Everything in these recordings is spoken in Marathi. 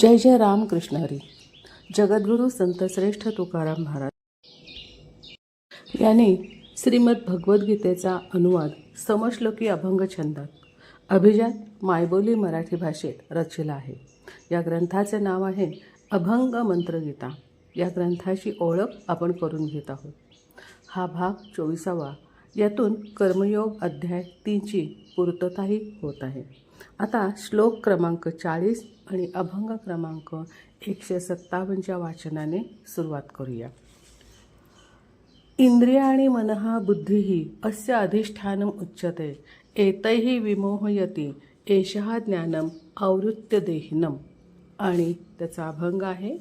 जय जय राम कृष्ण हरी. जगद्गुरू संतश्रेष्ठ तुकाराम महाराज. यांनी श्रीमद भगवद्गीतेचा अनुवाद समश्लोकी अभंग छंदात अभिजात मायबोली मराठी भाषेत रचला आहे. या ग्रंथाचे नाव आहे अभंग मंत्रगीता या ग्रंथाची ओळख आपण करून घेत आहोत. हा भाग चोवीसावा. यातून कर्मयोग अध्याय तीनची पूर्तताही होत आहे. आता श्लोक क्रमांक चाळीस आणि अभंग क्रमांक एकशे सत्तावन्नच्या वाचनाने सुरुवात करूया. इंद्रियाणि मनहा बुद्धिः अस्य अधिष्ठानम् उच्यते एतैः विमोहयति एषः ज्ञानम आवृत्य देहिनम. आणि त्याचा अभंग आहे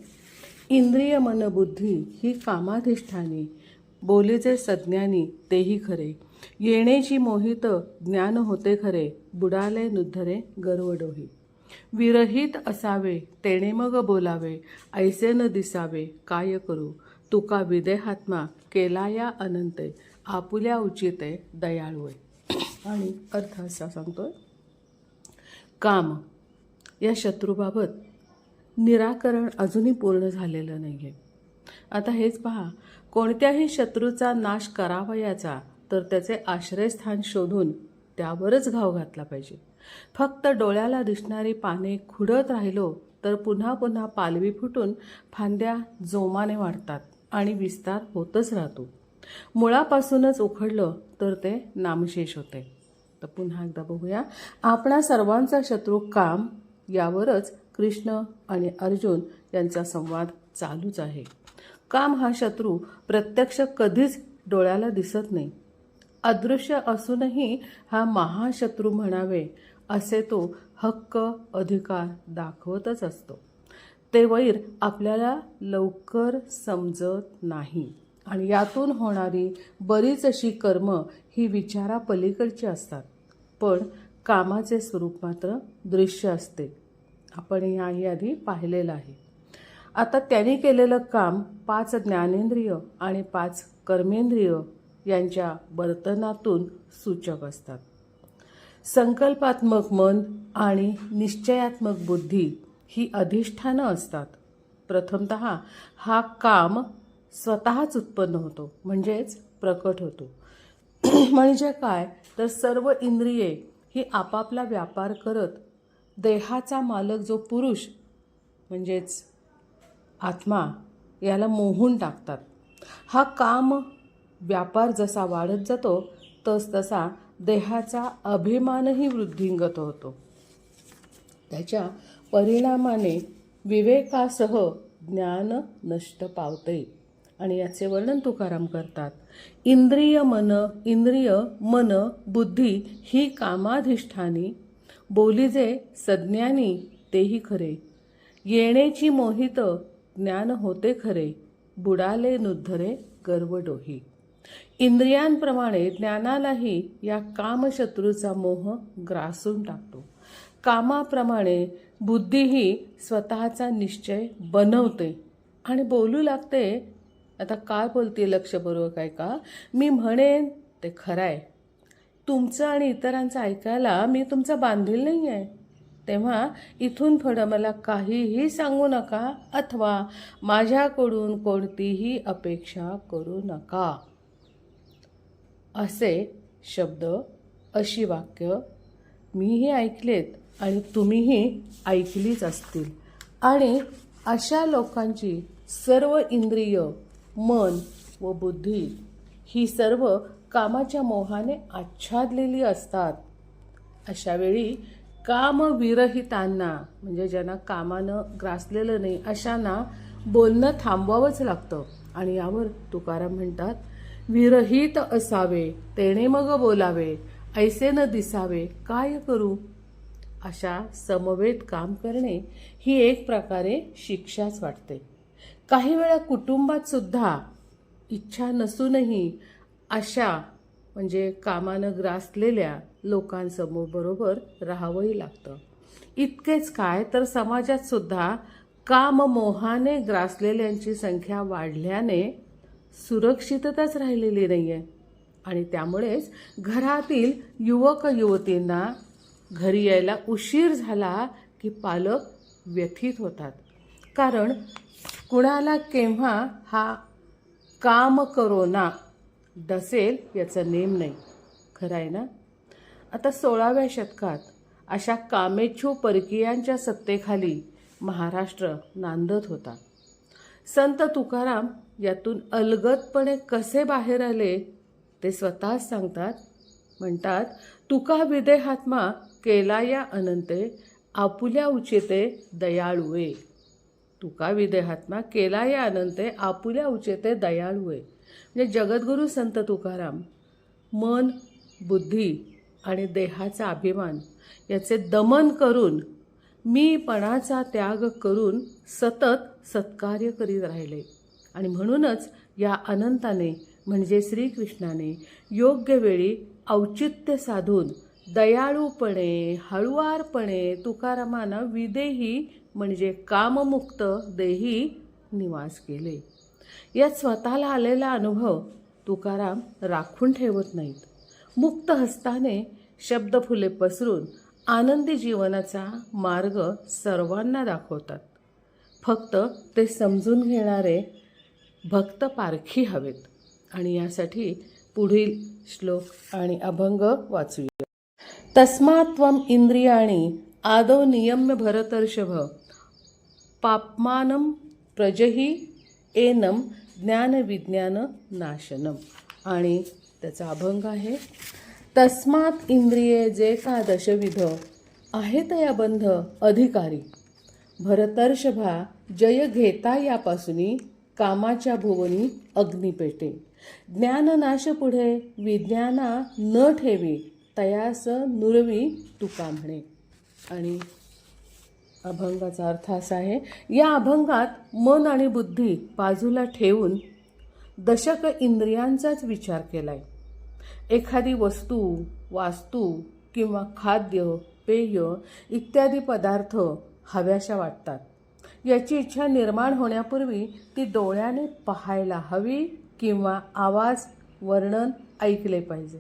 इंद्रिय मन बुद्धी ही कामाधिष्ठानी बोलीचे सज्ञानी तेही खरे येणेची मोहित ज्ञान होते खरे बुडाले नुद्धरे गर्वडोही. विरहित असावे तेणे मग बोलावे ऐसे न दिसावे काय करू? तुका विदेहात्मा केला या अनंते आपुल्या उचिते दयाळूय. आणि अर्थ असा सांगतोय काम या शत्रूबाबत निराकरण अजूनही पूर्ण झालेलं नाही आहे आता हेच पहा कोणत्याही शत्रूचा नाश करावयाचा तर त्याचे आश्रयस्थान शोधून त्यावरच घाव घातला पाहिजे. फक्त डोळ्याला दिसणारी पाने खुडत राहिलो तर पुन्हा पुन्हा पालवी फुटून फांद्या जोमाने वाढतात आणि विस्तार होतच राहतो. मुळापासूनच उखडलं तर ते नामशेष होते. तर पुन्हा एकदा बघूया. आपणा सर्वांचा शत्रू काम यावरच कृष्ण आणि अर्जुन यांचा संवाद चालूच आहे. काम हा शत्रू प्रत्यक्ष कधीच डोळ्याला दिसत नाही. अदृश्य असूनही हा महाशत्रू म्हणावे असे तो हक्क अधिकार दाखवतच असतो. ते वैर आपल्याला लवकर समजत नाही आणि यातून होणारी बरीच अशी कर्म ही विचारापलीकडची असतात. पण कामाचे स्वरूप मात्र दृश्य असते. आपण याही आधी पाहिलेलं आहे. आता त्यांनी केलेलं काम पाच ज्ञानेंद्रिय आणि पाच कर्मेंद्रिय यांच्या वर्तनातून सूचक असतात. संकल्पात्मक मन आणि निश्चयात्मक बुद्धी ही अधिष्ठानं असतात. प्रथमत हा काम स्वतःच उत्पन्न होतो म्हणजेच प्रकट होतो. म्हणजे काय? तर सर्व इंद्रिये ही आपापला व्यापार करत देहाचा मालक जो पुरुष म्हणजेच आत्मा याला मोहून टाकतात. हा काम व्यापार जसा वाढत जातो तस तसा देहाचा अभिमानही वृद्धिंगत होतो. त्याच्या परिणामाने विवेकासह ज्ञान नष्ट पावते आणि याचे वर्णन तुकाराम करतात. इंद्रिय मन इंद्रिय मन बुद्धी ही कामाधिष्ठानी बोलीजे सज्ञानी तेही खरे. येण्याची मोहित ज्ञान होते खरे. बुडाले नुद्धरे गर्वडोही इंद्रियांप्रमाणे ज्ञानालाही या कामशत्रूचा मोह ग्रासून टाकतो. कामाप्रमाणे बुद्धीही स्वतःचा निश्चय बनवते आणि बोलू लागते आता काय बोलते लक्षपूर्वक आहे का मी म्हणेन ते खरं आहे तुमचं आणि इतरांचं ऐकायला मी तुमचा बांधील नाही आहे तेव्हा इथून पुढं मला काहीही सांगू नका अथवा माझ्याकडून कोणतीही अपेक्षा करू नका. असे शब्द अशी वाक्य मीही ऐकलेत आणि तुम्हीही ऐकलीच असतील. आणि अशा लोकांची सर्व इंद्रिय मन व बुद्धी ही सर्व कामाच्या मोहाने आच्छादलेली असतात. अशावेळी कामविरहितांना म्हणजे ज्यांना कामानं ग्रासलेलं नाही अशांना बोलणं थांबवावंच लागतं. आणि यावर तुकाराम म्हणतात विरहित असावे तेणे मग बोलावे ऐसे न दिसावे काय करू? अशा समवेत काम करणे ही एक प्रकारे शिक्षाच वाटते. काही वेळा कुटुंबात सुद्धा इच्छा नसूनही अशा म्हणजे कामानं ग्रासलेल्या लोकांसमोर बरोबर राहावंही लागतं. इतकेच काय तर समाजात सुद्धा काममोहाने ग्रासलेल्यांची संख्या वाढल्याने सुरक्षितताच राहिलेली नाही आहे आणि त्यामुळेच घरातील युवक युवतींना घरी यायला उशीर झाला की पालक व्यथित होतात. कारण कुणाला केव्हा हा काम करोना डसेल याचा नेम नाही. खरं आहे ना? आता सोळाव्या शतकात अशा कामेच्छू परकीयांच्या सत्तेखाली महाराष्ट्र नांदत होता. संत तुकाराम यातून अलगदपणे कसे बाहेर आले ते स्वतःच सांगतात. म्हणतात तुका विदेहात्मा केला या अनंते आपुल्या उचिते दयाळुवे. तुका विदेहात्मा केला या अनंते आपुल्या उचेते दयाळुवे. म्हणजे जगद्गुरू संत तुकाराम मन बुद्धी आणि देहाचा अभिमान याचे दमन करून मीपणाचा त्याग करून सतत सत्कार्य करीत राहिले. आणि म्हणूनच या अनंताने म्हणजे श्रीकृष्णाने योग्य वेळी औचित्य साधून दयाळूपणे हळुवारपणे तुकारामांना विदेही म्हणजे काममुक्त देही निवास केले. यात स्वतःला आलेला अनुभव तुकाराम राखून ठेवत नाहीत. मुक्त हस्ताने शब्दफुले पसरून आनंदी जीवनाचा मार्ग सर्वांना दाखवतात. फक्त ते समजून घेणारे भक्त पारखी हवेत. आणि यासाठी पुढील श्लोक आणि अभंग वाचूया. तस्मात्वम इंद्रियाणी आदौ नियम्य भरतर्षभ पापमानं प्रजही एनम ज्ञानविज्ञान नाशनम आणि त्याचा अभंग आहे तस्मात इंद्रिये जे का दशविध आहेत या बंध अधिकारी. भरतर्षभा जय घेता यापासूनी कामाच्या भुवनी अग्निपेटे ज्ञाननाश पुढे विज्ञाना न ठेवी तयास नुरवी तुका म्हणे. आणि अभंगाचा अर्थ असा आहे या अभंगात मन आणि बुद्धी बाजूला ठेवून दशक इंद्रियांचाच विचार केला आहे एखादी वस्तू वास्तू किंवा खाद्य पेय इत्यादी पदार्थ हव्याशा वाटतात. याची इच्छा निर्माण होण्यापूर्वी ती डोळ्याने पाहायला हवी किंवा आवाज वर्णन ऐकले पाहिजे.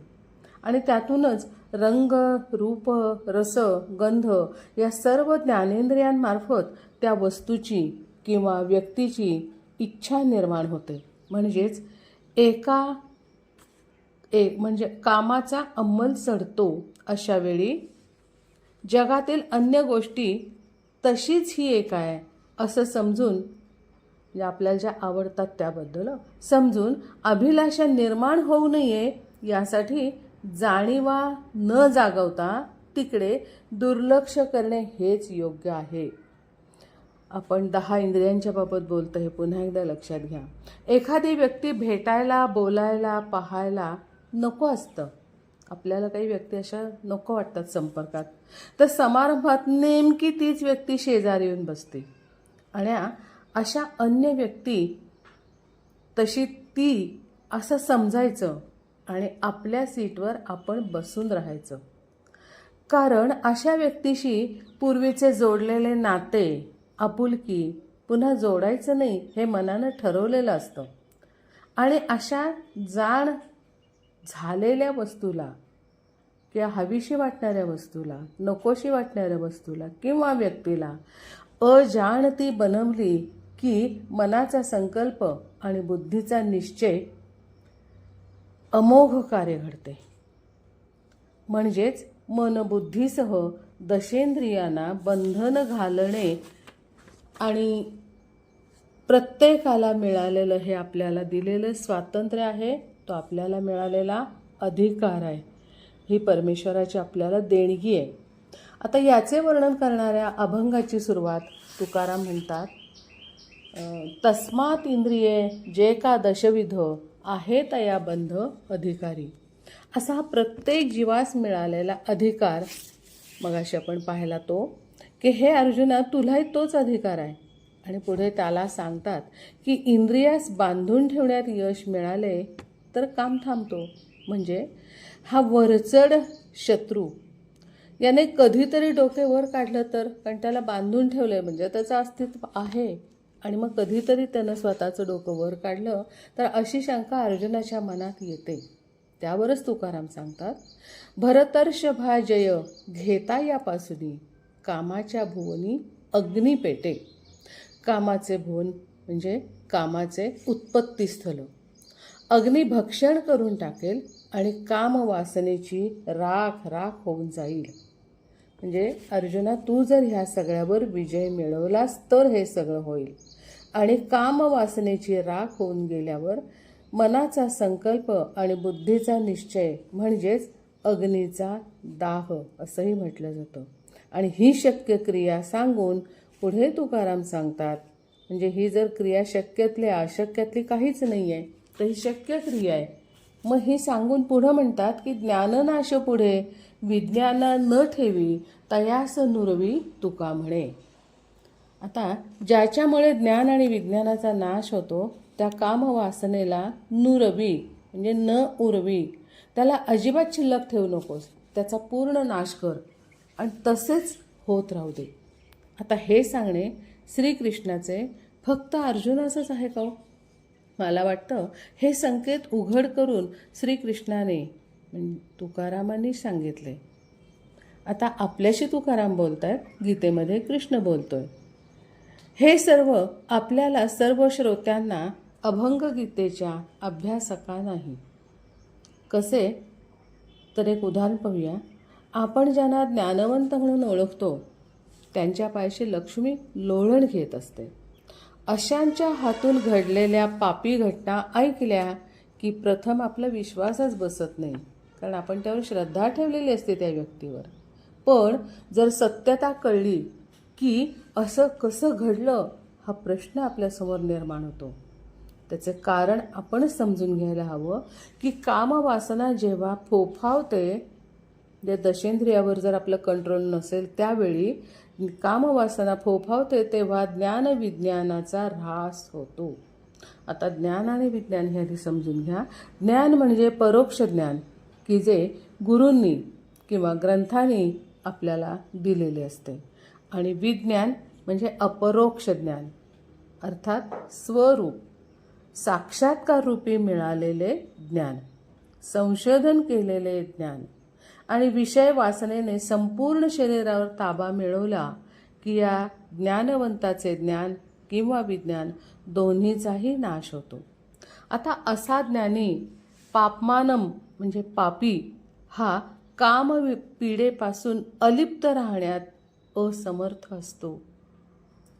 आणि त्यातूनच रंग रूप रस गंध या सर्व ज्ञानेंद्रियांमार्फत त्या वस्तूची किंवा व्यक्तीची इच्छा निर्माण होते. म्हणजेच एका एक म्हणजे कामाचा अंमल चढतो अशावेळी जगातील अन्य गोष्टी तशीच ही एक आहे असं समजून म्हणजे आपल्याला ज्या आवडतात त्याबद्दल समजून अभिलाषा निर्माण होऊ नये यासाठी जाणीवा न जागवता तिकडे दुर्लक्ष करणे हेच योग्य आहे. आपण दहा इंद्रियांच्या बाबत बोलतो हे पुन्हा एकदा लक्षात घ्या. एखादी व्यक्ती भेटायला बोलायला पाहायला नको असतं. आपल्याला काही व्यक्ती अशा नको वाटतात संपर्कात. तर समारंभात नेमकी तीच व्यक्ती शेजारी येऊन बसते. आणि अशा अन्य व्यक्ती तशी ती असं समजायचं आणि आपल्या सीटवर आपण बसून राहायचं. कारण अशा व्यक्तीशी पूर्वीचे जोडलेले नाते आपुलकी पुन्हा जोडायचं नाही हे मनानं ठरवलेलं असतं. आणि अशा जाण झालेल्या वस्तूला किंवा हवीशी वाटणाऱ्या वस्तूला नकोशी वाटणाऱ्या वस्तूला किंवा व्यक्तीला अजाणती बनवली की मनाचा संकल्प आणि बुद्धीचा निश्चय अमोघ कार्य घडते. म्हणजेच मनबुद्धीसह दशेंद्रियांना बंधन घालणे आणि प्रत्येकाला मिळालेलं हे आपल्याला दिलेलं स्वातंत्र्य आहे. तो आपल्याला मिळालेला अधिकार आहे. ही परमेश्वराची आपल्याला देणगी आहे. आता याचे वर्णन करणाऱ्या अभंगाची सुरुवात तुकाराम म्हणतात तस्मात इंद्रिये जे का दशविध आहे तया बंध अधिकारी. असा हा प्रत्येक जीवास मिळालेला अधिकार मगाशी आपण पाहिला तो की हे अर्जुना तुलाही तोच अधिकार आहे. आणि पुढे त्याला सांगतात की इंद्रियास बांधून ठेवण्यात यश मिळाले तर काम थांबतो. म्हणजे हा वरचढ शत्रू. याने कधीतरी डोके वर काढलं तर कारण त्याला बांधून ठेवलं आहे म्हणजे त्याचं अस्तित्व आहे. आणि मग कधीतरी त्यानं स्वतःचं डोकं वर काढलं तर अशी शंका अर्जुनाच्या मनात येते. त्यावरच तुकाराम सांगतात भरतर्षभाजय घेता यापासूनी कामाच्या भुवनी अग्निपेटे. कामाचे भुवन म्हणजे कामाचे उत्पत्तीस्थलं. अग्नी भक्षण करून टाकेल आणि कामवासनेची राख राख होऊन जाईल. म्हणजे अर्जुना तू जर ह्या सगळ्यावर विजय मिळवलास तर हे सगळं होईल. आणि कामवासनेची राख होऊन गेल्यावर मनाचा संकल्प आणि बुद्धीचा निश्चय म्हणजेच अग्नीचा दाह असंही म्हटलं जातं. आणि ही शक्य क्रिया सांगून पुढे तुकाराम सांगतात म्हणजे ही जर क्रिया शक्यातली अशक्यातली काहीच नाही आहे तर ही शक्य क्रिया आहे. मग हे सांगून पुढं म्हणतात की ज्ञाननाश पुढे विज्ञान न ठेवी तयास नुरवी तुका म्हणे. आता ज्याच्यामुळे ज्ञान आणि विज्ञानाचा नाश होतो त्या कामवासनेला नुरवी म्हणजे न उरवी त्याला अजिबात शिल्लक ठेवू नकोस त्याचा पूर्ण नाश कर. आणि तसेच होत राहू दे. आता हे सांगणे श्रीकृष्णाचे फक्त अर्जुनाचंच आहे का हो? मला वाटतं हे संकेत उघड करून श्रीकृष्णाने तुकारामांनी सांगितले. आता आपल्याशी तुकाराम बोलत आहेत गीतेमध्ये कृष्ण बोलतोय. हे सर्व आपल्याला सर्व श्रोत्यांना अभंग गीतेच्या अभ्यासका नाही. कसे? तर एक उदाहरण पाहूया. आपण ज्यांना ज्ञानवंत म्हणून ओळखतो त्यांच्या पायशी लक्ष्मी लोळण घेत असते. अशांच्या हातून घडलेल्या पापी घटना ऐकल्या की प्रथम आपला विश्वासच बसत नाही. कारण आपण त्यावर श्रद्धा ठेवलेली असते त्या व्यक्तीवर. पण जर सत्यता कळली की असं कसं घडलं हा प्रश्न आपल्यासमोर निर्माण होतो. त्याचं कारण आपण समजून घ्यायला हवं की कामवासना जेव्हा फोफावते जे दशेंद्रियावर जर आपलं कंट्रोल नसेल त्यावेळी कामवासना फोफावते तेव्हा ज्ञान विज्ञानाचा ऱ्हास होतो. आता ज्ञान आणि विज्ञान हे आधी समजून घ्या. ज्ञान म्हणजे परोक्ष ज्ञान की जे गुरूंनी किंवा ग्रंथांनी आपल्याला दिलेले असते. आणि विज्ञान म्हणजे अपरोक्ष ज्ञान अर्थात स्वरूप साक्षात्कार रूपी मिळालेले ज्ञान संशोधन केलेले ज्ञान. आणि विषय वासनेने संपूर्ण शरीरावर ताबा मिळवला की या ज्ञानवंताचे ज्ञान किंवा विज्ञान दोन्हीचाही नाश होतो. आता असा ज्ञानी पापमानम म्हणजे पापी हा काम पिढेपासून अलिप्त राहण्यात असमर्थ असतो.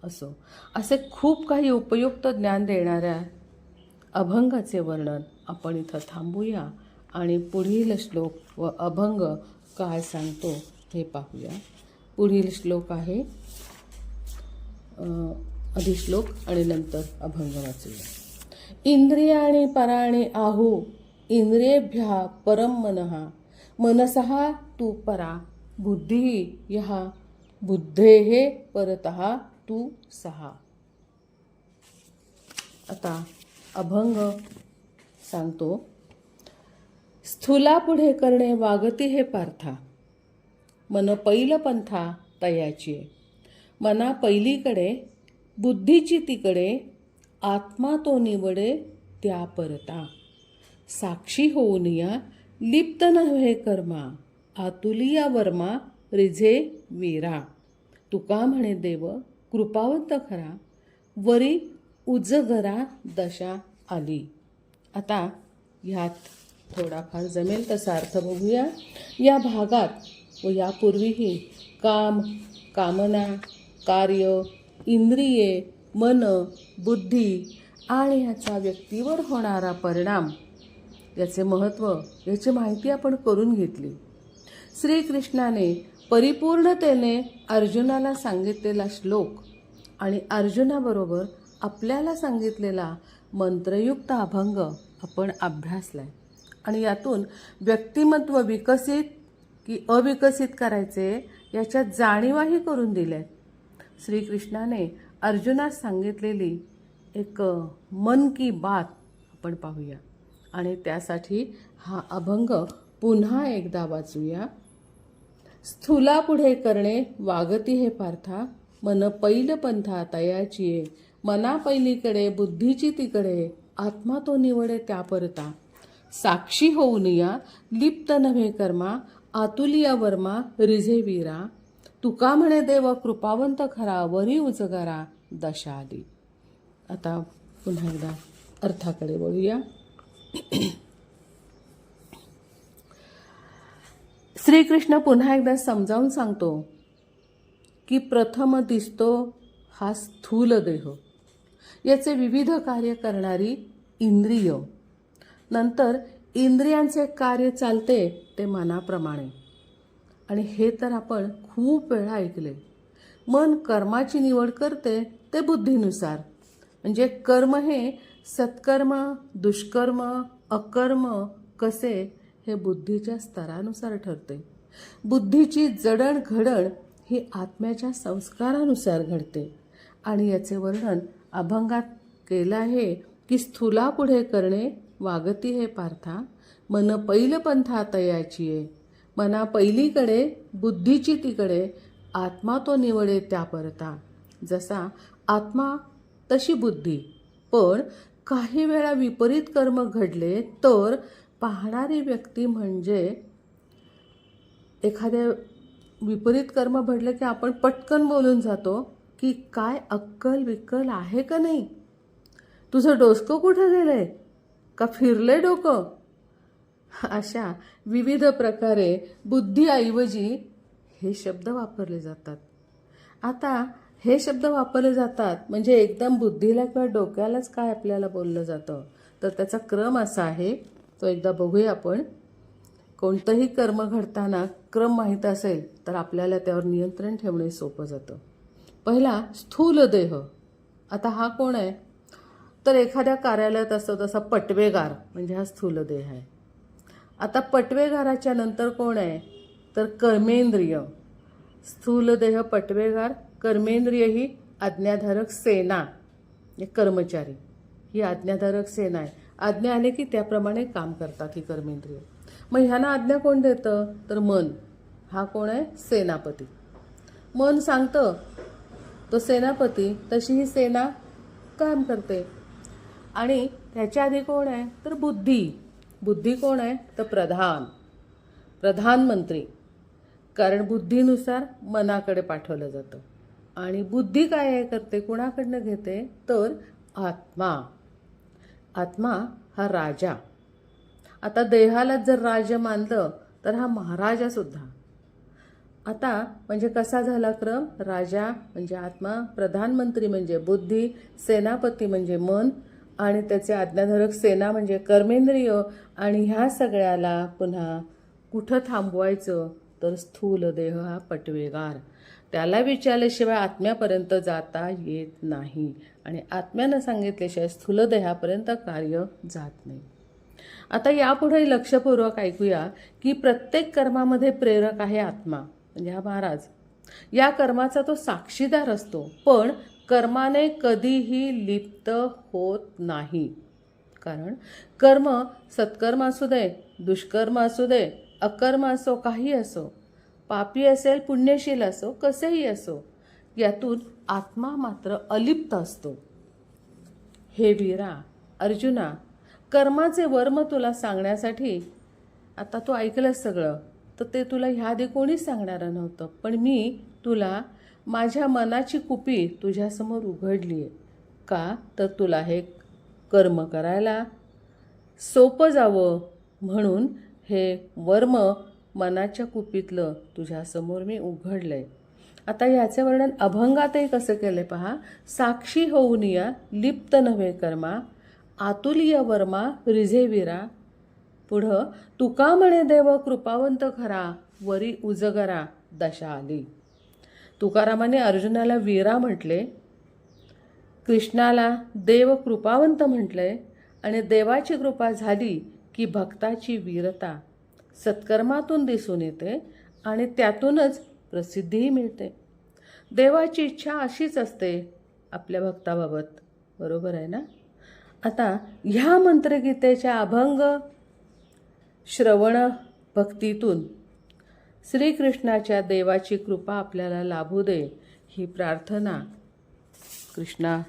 असो. असे खूप काही उपयुक्त ज्ञान देणाऱ्या अभंगाचे वर्णन आपण इथं थांबूया. आणि पुढील श्लोक व अभंग काय सांगतो हे पाहूया. पुढील श्लोक आहे अधिश्लोक आणि नंतर अभंग वाचूया. इंद्रियाणी पराणि आहु इंद्रियेभ्यः परम मनः मनसः तू परा बुद्धिः यः बुद्धेः परतः तू सहा आता अभंग सांगतो. स्थूला पुढे करणे वागती हे पार्था. मन पैल पंथा तयाची. मना पहिलीकडे बुद्धीची तिकडे आत्मा तो निवडे त्या परता. साक्षी होऊन या लिप्त नव्हे कर्मा आतुलिया वर्मा रिझे वीरा. तुका म्हणे देव कृपावंत खरा. वरी उजगरा दशा आली. आता ह्यात थोडाफार जमेल तसा अर्थ बघूया. या भागात व यापूर्वीही काम कामना कार्य इंद्रिये मन बुद्धी आणि ह्याचा व्यक्तीवर होणारा परिणाम याचे महत्त्व याची माहिती आपण करून घेतली. श्रीकृष्णाने परिपूर्णतेने अर्जुनाला सांगितलेला श्लोक आणि अर्जुनाबरोबर आपल्याला सांगितलेला मंत्रयुक्त अभंग आपण अभ्यासलाय. आणि यातून व्यक्तिमत्व विकसित की अविकसित करायचे याच्या जाणीवाही करून दिल्यात श्रीकृष्णाने अर्जुनास सांगितलेली एक मन की बात आपण पाहूया. आणि त्यासाठी हा अभंग पुन्हा एकदा वाचूया. स्थूला पुढे करणे वागती हे पार्था मन पैल पंथा तयाची मना पहिलीकडे बुद्धीची तिकडे आत्मा तो निवडे त्या परता साक्षी होऊन या लिप्त नव्हे कर्मा आतुलिया वर्मा रिझे वीरा. तुका म्हणे देव कृपावंत खरा वरी उजगरा दशा आली आता पुन्हा एकदा अर्थाकडे बोलूया श्रीकृष्ण पुन्हा एकदा समजावून सांगतो की प्रथम दिसतो हा स्थूल देह. याचे विविध कार्य करणारी इंद्रिय नंतर इंद्रियांचे कार्य चालते ते मनाप्रमाणे. आणि हे तर आपण खूप वेळा ऐकले. मन कर्माची निवड करते ते बुद्धीनुसार. म्हणजे कर्म हे सत्कर्म दुष्कर्म अकर्म कसे हे बुद्धीच्या स्तरानुसार ठरते. बुद्धीची जडणघडण ही आत्म्याच्या संस्कारानुसार घडते. आणि याचे वर्णन अभंगात केलं आहे की स्थूला पुढे करणे वागती हे पार्था मन पैल पंथा तयाची आहे. मना पहिलीकडे बुद्धीची तिकडे आत्मा तो निवडे त्या परता. जसा आत्मा तशी बुद्धी. पण काही वेळा विपरीत कर्म घडले तर पाहणारी व्यक्ती म्हणजे एखाद्या विपरीत कर्म घडलं की आपण पटकन बोलून जातो की काय अक्कल विक्कल आहे का नाही? तुझं डोसकं कुठं गेलं आहे का फिरलंय डोकं? अशा विविध प्रकारे बुद्धीऐवजी हे शब्द वापरले जातात. आता हे शब्द वापरले जातात म्हणजे एकदम बुद्धीला किंवा डोक्यालाच काय आपल्याला बोललं जातं? तर त्याचा क्रम असा आहे तो एकदा बघूया आपण. कोणतंही कर्म घडताना क्रम माहीत असेल तर आपल्याला त्यावर नियंत्रण ठेवणे सोपं जातं. पहिला स्थूल देह. आता हा कोण आहे? तर एखाद्या कार्यालयात असतो तसा पटवेगार म्हणजे हा स्थूल देह आहे. आता पटवेगाराच्या नंतर कोण आहे? तर कर्मेंद्रिय. स्थूल देह पटवेगार कर्मेंद्रिय ही आज्ञाधारक सेना म्हणजे कर्मचारी. ही आज्ञाधारक सेना आहे. आज्ञा आले की त्याप्रमाणे काम करतात ही कर्मेंद्रिय. मग ह्यांना आज्ञा कोण देतं? तर मन. हा कोण आहे? सेनापती. मन सांगतं तो सेनापती तशी ही सेना काम करते. आणि त्याच्या आधी कोण आहे? तर बुद्धी. बुद्धी कोण आहे? तर प्रधान. प्रधानमंत्री कारण बुद्धीनुसार मनाकडे पाठवलं जातं. आणि बुद्धी काय आहे? करते. कुणाकडनं घेते? तर आत्मा. आत्मा हा राजा. आता देहालाच जर राजा मानलं तर हा महाराजा सुद्धा. आता म्हणजे कसा झाला क्रम? राजा म्हणजे आत्मा प्रधानमंत्री म्हणजे बुद्धी सेनापती म्हणजे मन आणि त्याचे आज्ञाधारक सेना म्हणजे कर्मेंद्रिय आणि ह्या सगळ्याला पुन्हा कुठं थांबवायचं तर स्थूल देह हा पटवेगार. त्याला विचारल्याशिवाय आत्म्यापर्यंत जाता येत नाही आणि आत्म्यानं सांगितल्याशिवाय स्थूल देहापर्यंत कार्य जात नाही. आता यापुढे लक्षपूर्वक ऐकूया की प्रत्येक कर्मामध्ये प्रेरक आहे आत्मा. म्हणजे हा महाराज. या कर्माचा तो साक्षीदार असतो. पण कर्माने कधीही लिप्त होत नाही. कारण कर्म सत्कर्म असू दे दुष्कर्म असू दे अकर्म असो काही असो पापी असेल पुण्यशील असो कसेही असो यातून आत्मा मात्र अलिप्त असतो. हे वीरा अर्जुना कर्माचे वर्म तुला सांगण्यासाठी आता तू ऐकलंस सगळं तर ते तुला ह्याआधी कोणीच सांगणारं नव्हतं पण मी तुला माझ्या मनाची कुपी तुझ्यासमोर उघडली आहे का? तर तुला हे कर्म करायला सोपं जावं म्हणून हे वर्म मनाच्या कुपीतलं तुझ्यासमोर मी उघडलं आहे आता याचे वर्णन अभंगातही कसं केलं पहा? साक्षी होऊन या लिप्त नव्हे कर्मा आतुलीय वर्मा रिझेविरा पुढं तुका म्हणे देव कृपावंत खरा वरी उजगरा दशा आली तुकारामाने अर्जुनाला वीरा म्हटले कृष्णाला देव कृपावंत म्हटले आणि देवाची कृपा झाली की भक्ताची वीरता सत्कर्मातून दिसून येते आणि त्यातूनच प्रसिद्धीही मिळते. देवाची इच्छा अशीच असते आपल्या भक्ताबाबत. बरोबर आहे ना? आता ह्या मंत्रगीतेच्या अभंग श्रवण भक्तीतून श्रीकृष्णाच्या देवाची कृपा आपल्याला लाभू दे ही प्रार्थना कृष्णा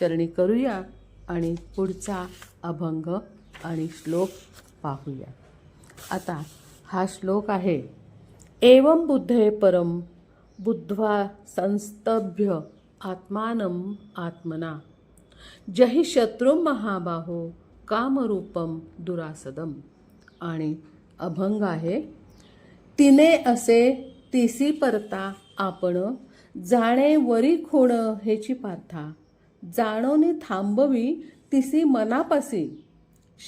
चरणी करूया आणि पुढचा अभंग आणि श्लोक पाहूया. आता हा श्लोक आहे एवं बुद्धे परम बुद्ध्वा संस्तभ्य आत्मानम आत्मना जही शत्रू महाबाहो कामरूपम दुरासदम. आणि अभंग आहे तिने असे तिसी परता आपण जाणे वरी खोण हेची पार्था. जाणोने थांबवी तिसी मनापासी.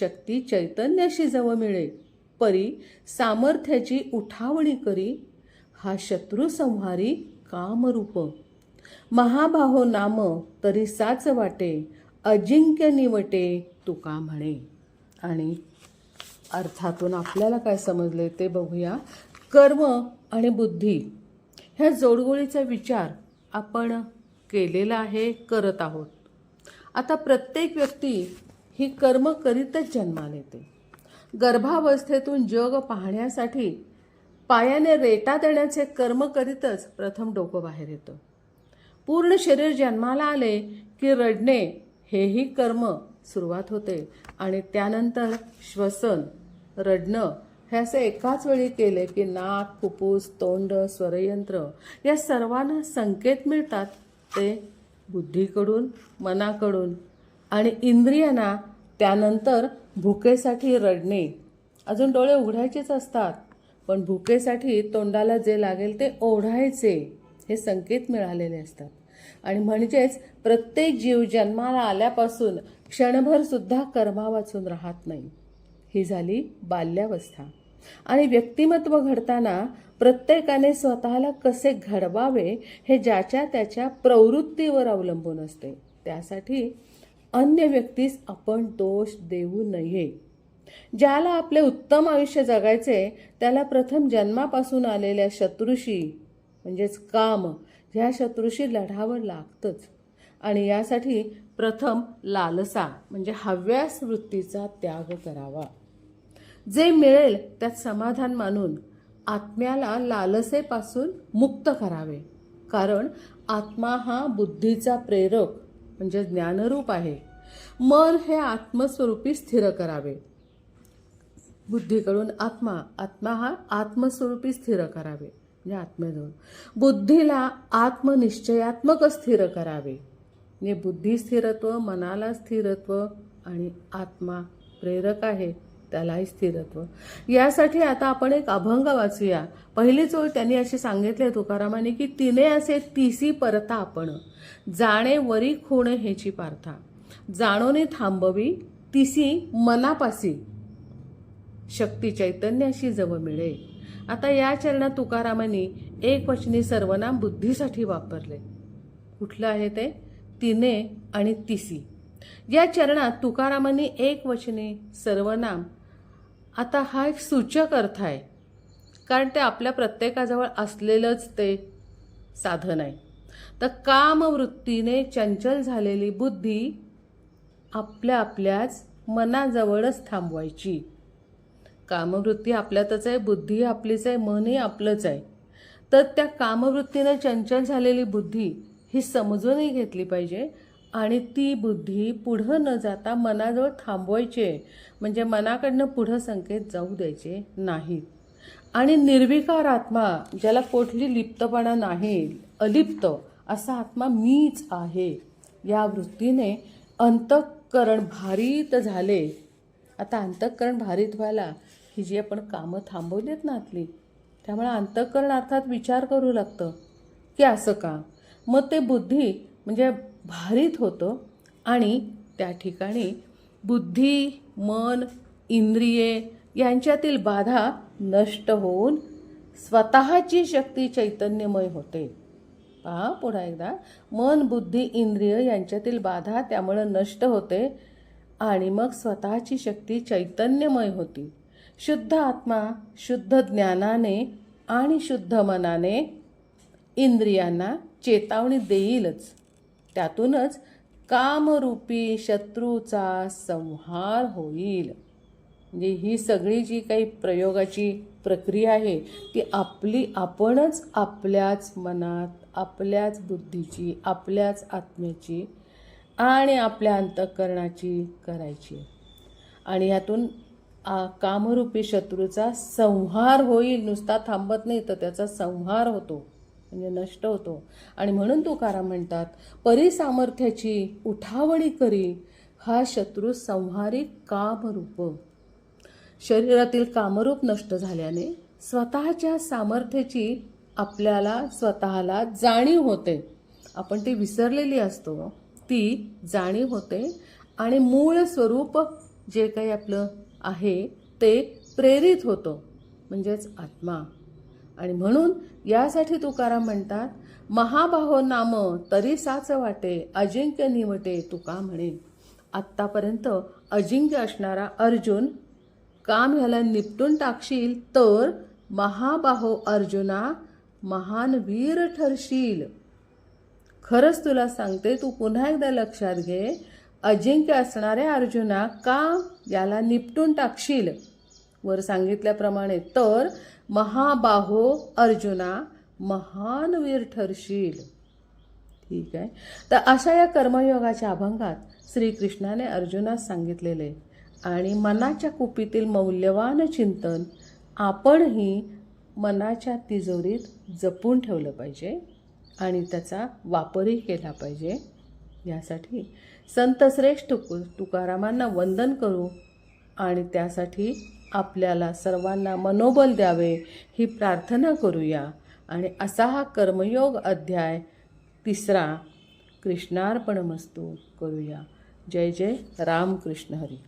शक्ती चैतन्याशी जवळ मिळे परी सामर्थ्याची उठावणी करी. हा शत्रू संहारी कामरूप. महाबाहो नाम तरी साच वाटे अजिंक्य निवटे तुका म्हणे. आणि अर्थातून आपल्याला काय समजले ते बघूया. कर्म आणि बुद्धी ह्या जोडगोळीचा विचार आपण केलेला आहे करत आहोत. आता प्रत्येक व्यक्ती ही कर्म करीतच जन्माला येते. गर्भावस्थेतून जग पाहण्यासाठी पायाने रेटा देण्याचे कर्म करीतच प्रथम डोकं बाहेर येतं. पूर्ण शरीर जन्माला आले की रडणे हेही कर्म सुरुवात होते आणि त्यानंतर श्वसन रडणं हे असे एकाच वेळी केले की नाक फुफ्फुस तोंड स्वरयंत्र या सर्वांना संकेत मिळतात ते बुद्धीकडून मनाकडून. आणि इंद्रियांना त्यानंतर भुकेसाठी रडणे. अजून डोळे उघडायचेच असतात पण भुकेसाठी तोंडाला जे लागेल ते ओढायचे हे संकेत मिळालेले असतात. आणि म्हणजेच प्रत्येक जीव जन्माला आल्यापासून क्षणभर सुद्धा कर्मा वाचून राहत नाही. ही झाली बाल्यावस्था. आणि व्यक्तिमत्व घडताना प्रत्येकाने स्वतःला कसे घडवावे हे ज्याच्या त्याच्या प्रवृत्तीवर अवलंबून असते. त्यासाठी अन्य व्यक्तीस आपण दोष देऊ नये. ज्याला आपले उत्तम आयुष्य जगायचे त्याला प्रथम जन्मापासून आलेल्या शत्रूशी म्हणजेच काम ह्या शत्रूशी लढावं लागतंच. आणि यासाठी प्रथम लालसा म्हणजे हव्यास वृत्तीचा त्याग करावा. जे मिळेल त्यात समाधान मानून आत्म्याला लालसेपासून मुक्त करावे. कारण आत्मा हा बुद्धीचा प्रेरक म्हणजे ज्ञानरूप आहे. मन हे आत्मस्वरूपी स्थिर करावे. बुद्धीकडून आत्मा आत्मा हा आत्मस्वरूपी स्थिर करावे. म्हणजे आत्म्याजवळ बुद्धीला आत्मनिश्चयात्मक स्थिर करावे. म्हणजे बुद्धी स्थिरत्व मनाला स्थिरत्व आणि आत्मा प्रेरक आहे. त्यालाही स्थिरत्व. यासाठी आता आपण एक अभंग वाचूया. पहिलीच ओळ त्यांनी अशी सांगितले तुकारामाने की तिने असे तिसी परता आपण जाणे वरी खूण हेची पार्था. जाणोने थांबवी तिसी मनापासी शक्ती चैतन्याशी जवळ मिळे. आता या चरणात तुकारामांनी एक वचनी सर्वनाम बुद्धीसाठी वापरले. कुठलं आहे ते? तिने आणि तिसी. या चरणात तुकारामांनी एक वचने सर्वनाम आता हा एक सूचक अर्थ आहे. कारण ते आपल्या प्रत्येकाजवळ असलेलंच ते साधन आहे. तर कामवृत्तीने चंचल झालेली बुद्धी आपल्या आपल्याच मनाजवळच थांबवायची. कामवृत्ती आपल्यातच आहे बुद्धी आपलीच आहे मनही आपलंच आहे. तर त्या कामवृत्तीने चंचल झालेली बुद्धी ही समजूनही घेतली पाहिजे. आणि ती बुद्धी पुढं न जाता मनाजवळ थांबवायचे. म्हणजे मनाकडनं पुढं संकेत जाऊ द्यायचे नाहीत. आणि निर्विकार आत्मा ज्याला कुठली लिप्तपणा नाही अलिप्त असा आत्मा मीच आहे. या वृत्तीने अंतःकरण भारीत झाले. आता अंतःकरण भारीत व्हायला ही जी आपण कामं थांबवलीत ना आतली त्यामुळे अंतःकरण अर्थात विचार करू लागतं. की असं का? मग ते बुद्धी म्हणजे भारित होतं आणि त्या ठिकाणी बुद्धी मन इंद्रिये यांच्यातील बाधा नष्ट होऊन स्वतःची शक्ती चैतन्यमय होते. पहा पुन्हा एकदा. मन बुद्धी इंद्रिय यांच्यातील बाधा त्यामुळं नष्ट होते आणि मग स्वतःची शक्ती चैतन्यमय होती. शुद्ध आत्मा शुद्ध ज्ञानाने आणि शुद्ध मनाने इंद्रियांना चेतावणी देईलच. त्यातूनच कामरूपी शत्रूचा संहार होईल. म्हणजे ही सगळी जी काही प्रयोगाची प्रक्रिया आहे ती आपली आपणच आपल्याच मनात आपल्याच बुद्धीची आपल्याच आत्म्याची आणि आपल्या अंतःकरणाची करायची. आणि यातून आ, कामरूपी शत्रूचा संहार होईल. नुसता थांबत नाही तर त्याचा संहार होतो. म्हणजे नष्ट होतो. आणि म्हणून तुकाराम म्हणतात परिसामर्थ्याची उठावणी करी हा शत्रू संहारी कामरूप. शरीरातील कामरूप नष्ट झाल्याने स्वतःच्या सामर्थ्याची आपल्याला स्वतःला जाणीव होते. आपण ती विसरलेली असतो. ती जाणीव होते आणि मूळ स्वरूप जे काही आपलं आहे ते प्रेरित होतं. म्हणजेच आत्मा. आणि म्हणून यासाठी तुकाराम म्हणतात महाबाहो नाम तरी साच वाटे अजिंक्य निवटे तुका म्हणे. आत्तापर्यंत अजिंक्य असणारा अर्जुन काम ह्याला निपटून टाकशील तर महाबाहो अर्जुना महान वीर ठरशील. खरंच तुला सांगते तू पुन्हा एकदा लक्षात घे अजिंक्य असणाऱ्या अर्जुना का याला निपटून टाकशील. वर सांगितल्याप्रमाणे तर महाबाहो अर्जुना महान वीर ठरशील. ठीक आहे. तर अशा या कर्मयोगाच्या अभंगात श्रीकृष्णाने अर्जुनास सांगितलेले आणि मनाच्या कुपीतील मौल्यवान चिंतन आपणही मनाच्या तिजोरीत जपून ठेवलं पाहिजे आणि त्याचा वापरही केला पाहिजे. यासाठी संतश्रेष्ठ तुकारामांना वंदन करू आणि त्यासाठी आपल्याला सर्वांना मनोबल द्यावे ही प्रार्थना करूया. आणि असा हा कर्मयोग अध्याय तिसरा कृष्णार्पणमस्तू करूया. जय जय रामकृष्ण हरी.